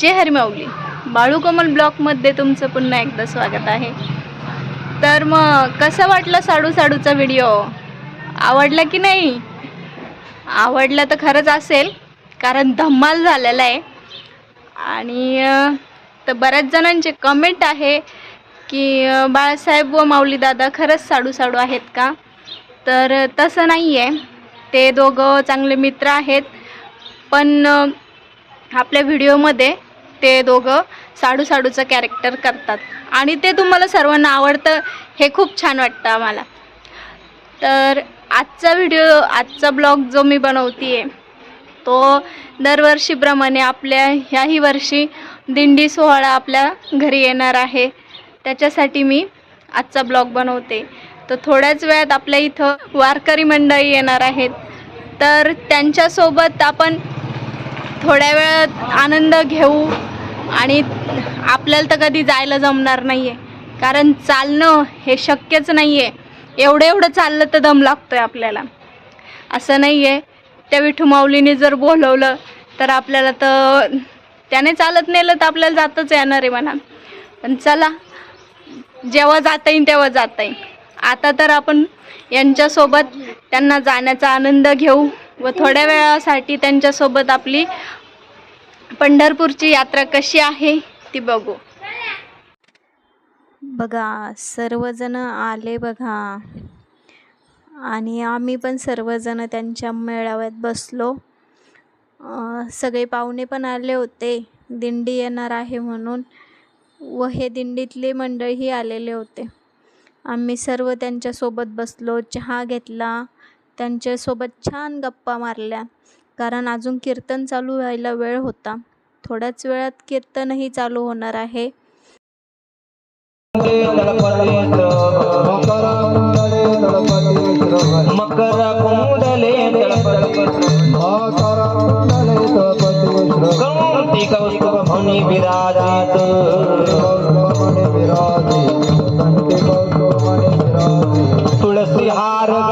जय हरिमाऊली. बाळूकमल ब्लॉकमध्ये तुमचं पुन्हा एकदा स्वागत आहे. तर मग कसं वाटलं साडू साडूचा व्हिडिओ आवडला की नाही? आवडला तर खरंच असेल कारण धम्माल झालेला आहे. आणि तर बऱ्याच जणांचे कमेंट आहे की बाळासाहेब व माऊली दादा खरंच साडू साडू आहेत का? तर तसं नाही आहे ते दोघं चांगले मित्र आहेत. पण आपल्या व्हिडिओमध्ये ते दोघं साडू साडूचं कॅरेक्टर करतात. आणि ते तुम्हाला सर्वांना आवडतं हे खूप छान वाटतं आम्हाला. तर आजचा व्हिडिओ आजचा ब्लॉग जो मी बनवते आहे तो दरवर्षीप्रमाणे आपल्या ह्याही वर्षी दिंडी सोहळा आपल्या घरी येणार आहे. त्याच्यासाठी मी आजचा ब्लॉग बनवते. तर थोड्याच वेळात आपल्या इथं वारकरी मंडळी येणार आहेत. तर त्यांच्यासोबत आपण थोड्या वेळात आनंद घेऊ आणि आपल्याला तर कधी जायला जमणार नाही आहे कारण चालणं हे शक्यच नाही आहे एवढं एवढं चाललं तर दम लागतो आहे आपल्याला. असं नाही आहे त्या विठू माऊलीने जर बोलवलं तर आपल्याला तर त्याने चालत नेलं तर आपल्याला जातच येणार आहे म्हणा. पण चला जेव्हा जाता येईल तेव्हा जाता येईल. आता तर आपण यांच्यासोबत त्यांना जाण्याचा आनंद घेऊ. व थोड्या वेळासाठी त्यांच्यासोबत आपली पंढरपूरची यात्रा कशी आहे ती बघू. बघा सर्वजण आले बघा. आणि आम्ही पण सर्वजण त्यांच्या मेळाव्यात बसलो. सगळे पाहुणे पण आले होते. दिंडी येणार आहे म्हणून. व हे दिंडीतले मंडळही आलेले होते. आम्ही सर्व त्यांच्यासोबत बसलो चहा घेतला. त्यांच्यासोबत छान गप्पा मारल्या. कारण अजून कीर्तन चालू व्हायला वेळ होता. थोड्याच वेळात कीर्तनही चालू होणार आहे. तुळसी हार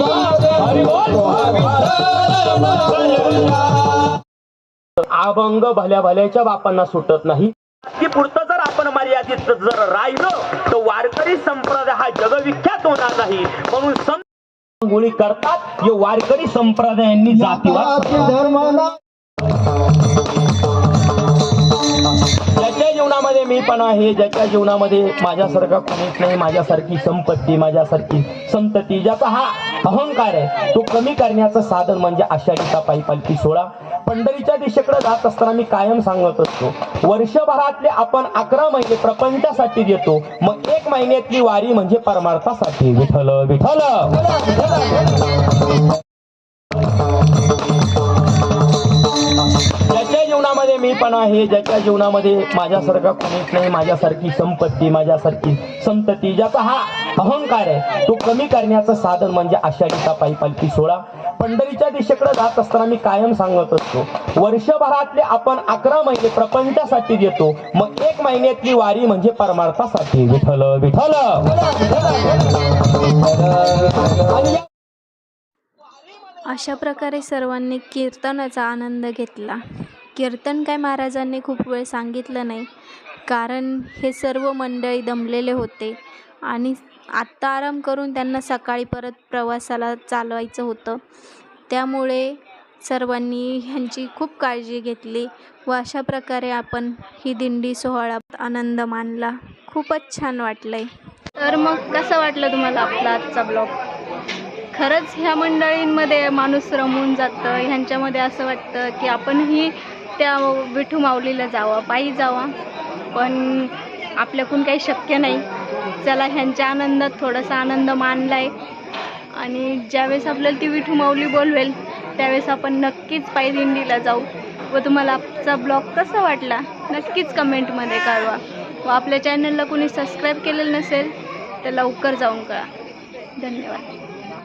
अभंग भल्या भल्याच्या बापांना सुटत नाही. की पुढचं जर आपण मर्यादित जर राहिलो तर वारकरी संप्रदाय हा जगविख्यात होणार नाही. म्हणून संत गोळी करतात हे वारकरी संप्रदायांनी जातीवाद ज्याच्या जीवनामध्ये मी पण आहे ज्याच्या जीवनामध्ये माझ्यासारखा कोणीच नाही माझ्यासारखी संपत्ती माझ्यासारखी संतती ज्याचा हा अहंकार आहे तो कमी करण्याचं साधन म्हणजे आषाढीचा पायी पालखी सोळा पंढरीच्या दिशेकडे जात असताना मी कायम सांगत असतो वर्षभरातले आपण अकरा महिने प्रपंचासाठी देतो मग एक महिन्यातली वारी म्हणजे परमार्थासाठी. विठल विठल मी पण आहे ज्याच्या जीवनामध्ये माझ्यासारखा कोणीच नाही माझ्यासारखी संपत्ती माझ्यासारखी संतती ज्याचा हा अहंकार आहे तो कमी करण्याचं साधन म्हणजे आषाढीचा पायी पालखी सोळा पंढरीच्या दिशेकडे जात असताना मी कायम सांगत असतो वर्षभरातले आपण अकरा महिने प्रपंचासाठी देतो मग एक महिन्यातली वारी म्हणजे परमार्थासाठी. विठल विठल अशा प्रकारे सर्वांनी कीर्तनाचा आनंद घेतला. कीर्तन काय महाराजांनी खूप वेळ सांगितलं नाही. कारण हे सर्व मंडळी दमलेले होते आणि आत्ता आराम करून त्यांना सकाळी परत प्रवासाला चालवायचं होतं. त्यामुळे सर्वांनी ह्यांची खूप काळजी घेतली व अशा प्रकारे आपण ही दिंडी सोहळा आनंद मानला. खूपच छान वाटलं आहे तर मग कसं वाटलं तुम्हाला आपला आजचा ब्लॉग? खरंच ह्या मंडळींमध्ये माणूस रमून जातं. ह्यांच्यामध्ये असं वाटतं की आपणही त्या विठू माऊलीला जावं पायी जावा. पण आपल्याकडून काही शक्य नाही. चला ह्यांच्या आनंदात थोडासा आनंद मानला आहे आणि ज्यावेळेस आपल्याला ती विठू माऊली बोलवेल त्यावेळेस आपण नक्कीच पायी दिंडीला जाऊ. व तुम्हाला आपचा ब्लॉग कसा वाटला नक्कीच कमेंटमध्ये कळवा. व आपल्या चॅनलला कोणी सबस्क्राईब केलेलं नसेल तर लवकर जाऊन कळा. धन्यवाद.